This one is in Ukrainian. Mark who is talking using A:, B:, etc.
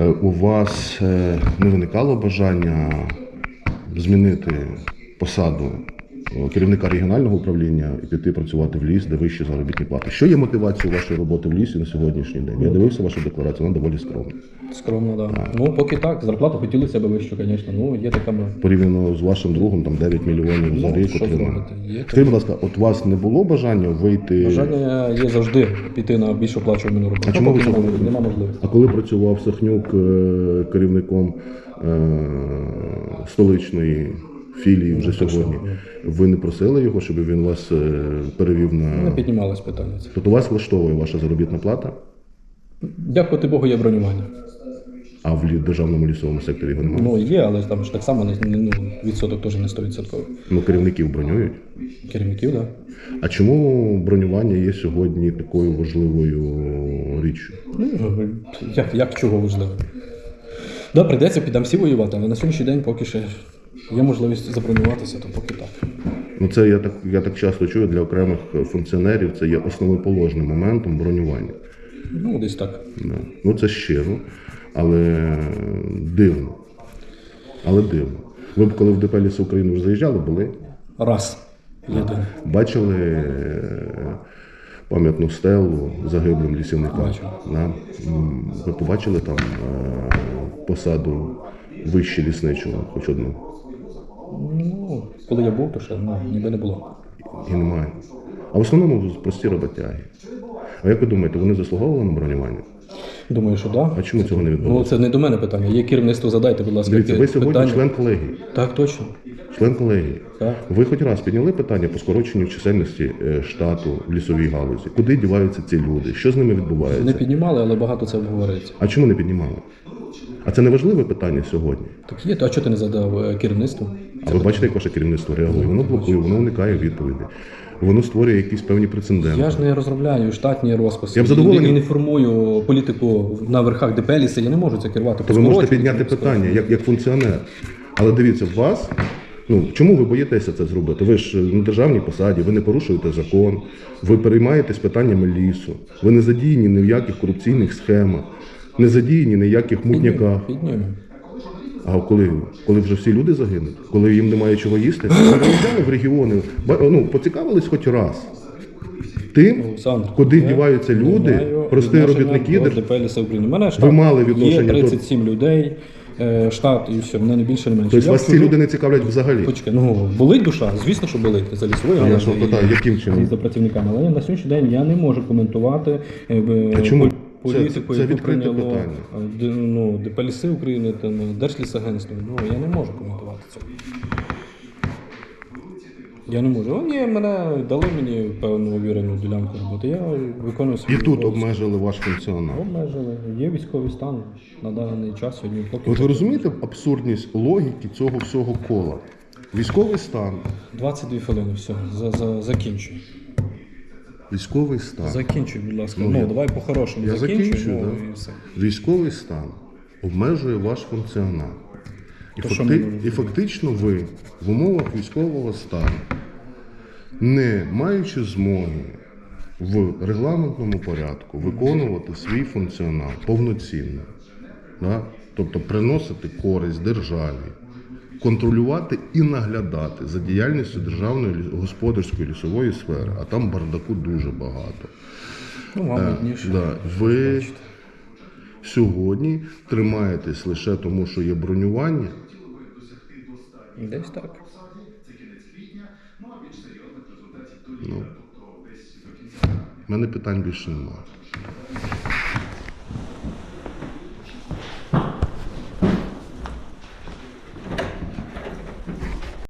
A: Е, У вас е, не виникало бажання змінити посаду керівника регіонального управління і піти працювати в ліс, де вищі заробітні плати? Що є мотивацією вашої роботи в лісі на сьогоднішній день? Я дивився вашу декларацію, вона доволі скромна.
B: Скромно, да. Ну, поки так. Зарплату хотілося б вищу, звісно. Ну, є така. м-
A: Порівняно з вашим другом, там 9 мільйонів за
B: Ну,
A: рік
B: що
A: отримав. Скажіть, будь ласка, от у вас не було бажання вийти?
B: Бажання є завжди піти на більш оплачувану роботу.
A: А чому ви
B: поки
A: цього
B: нема, нема можливості.
A: А коли працював Сахнюк е, керівником е, столичної філії вже сьогодні, ви не просили його, щоб він вас е, перевів
B: Не піднімалось питання.
A: Тобто вас влаштовує ваша заробітна плата,
B: Дякувати Богу, є бронювання.
A: а в державному лісовому секторі його немає.
B: Ну, є, але там ж так само не, ну, відсоток теж не 100%.
A: Ну, керівників бронюють.
B: Керівників, так. Да.
A: А чому бронювання є сьогодні такою важливою річчю?
B: Ну, як, як чого важливо? Да, прийдеться, підемо всі воювати, але на сьогоднішній день поки ще є можливість забронюватися, то поки так.
A: Ну, це я так, я так часто чую для окремих функціонерів, це є основоположним моментом бронювання.
B: Ну, десь так.
A: Да. Ну це щиро, але дивно. Але дивно. Ви б коли в ДП «Ліси України вже заїжджали, були?
B: Раз. Єдине.
A: Бачили е, пам'ятну стелу загиблим лісівникам? Да? Ви побачили там е, посаду вище лісничого, хоч одну?
B: Ну, коли я був, то ще ну, ніби не було.
A: І немає. А в основному прості роботяги. А як ви думаєте, вони заслуговували на бронювання?
B: Думаю, що так.
A: А чому цього не
B: Ну,
A: відбулося?
B: це не до мене питання. Є керівництво, задайте, будь ласка,
A: Дивіться, ви сьогодні
B: питання.
A: член колегії.
B: Так, точно.
A: Член колегії.
B: Так.
A: Ви хоч раз підняли питання по скороченню чисельності е, штату в лісовій галузі? Куди діваються ці люди? Що з ними
B: Не
A: відбувається?
B: піднімали, але багато це обговорюється.
A: А чому не піднімали? А це не важливе питання сьогодні.
B: Так є, то а чого ти не задав е, керівництву?
A: А ви бачите, як ваше керівництво реагує? Воно блокує, воно уникає відповіді. Воно створює якісь певні прецеденти.
B: Я ж не розробляю штатні розписи.
A: Я б задоволений-
B: І не формую політику на верхах ДПЛіса, я не можу це керувати.
A: То ви можете підняти питання як, як функціонер. Але дивіться, вас. Ну чому ви боїтеся це зробити? Ви ж на державній посаді, ви не порушуєте закон, ви переймаєтесь питаннями лісу, ви не задіяні ні в яких корупційних схемах, не задіяні ні в яких мутняках. А коли, коли вже всі люди загинуть, коли їм немає чого їсти, ви виїжджали в регіони, ну, поцікавились хоч раз тим,
B: Олександр,
A: куди діваються люди, прості робітники.
B: мене штат
A: мали відношення
B: є
A: до-
B: людей, е, штат і все, мене не більше, не менше.
A: Тобто вас ці люди не цікавлять взагалі.
B: Почекай, ну болить душа, звісно, що болить за лісовою
A: Я
B: і-
A: питаю, яким чином?
B: за працівниками. Але на сьогоднішній день я не можу коментувати якби,
A: А чому?
B: Пол-
A: Це- це
B: яку прийняло ну, ДПЛіси України та ну, Держлісагентство. Ну я не можу коментувати це. Я не можу. О, ні, мене дали мені певну увірену ділянку роботи. Я виконую
A: І тут обмежили ваш функціонал.
B: обмежили. Є військовий стан на даний час сьогодні. Поки
A: От ви розумієте абсурдність логіки цього всього кола? Військовий стан,
B: 22 хвилини, все, за, за, закінчуй.
A: Військовий стан,
B: Закінчуй, будь ласка.
A: Ну,
B: Ну, давай по-хорошому
A: я закінчую,
B: ну,
A: да.
B: і все.
A: військовий стан обмежує ваш функціонал. І,
B: То
A: факти- і фактично ви в умовах військового стану, не маючи змоги в регламентному порядку виконувати свій функціонал повноцінно, да? тобто приносити користь державі, контролювати і наглядати за діяльністю державної господарської лісової сфери, а там бардаку дуже багато.
B: Ну, вам видніше.
A: Е, Да, ви сьогодні тримаєтесь лише тому, що є бронювання.
B: Десь так.
A: У мене питань більше немає.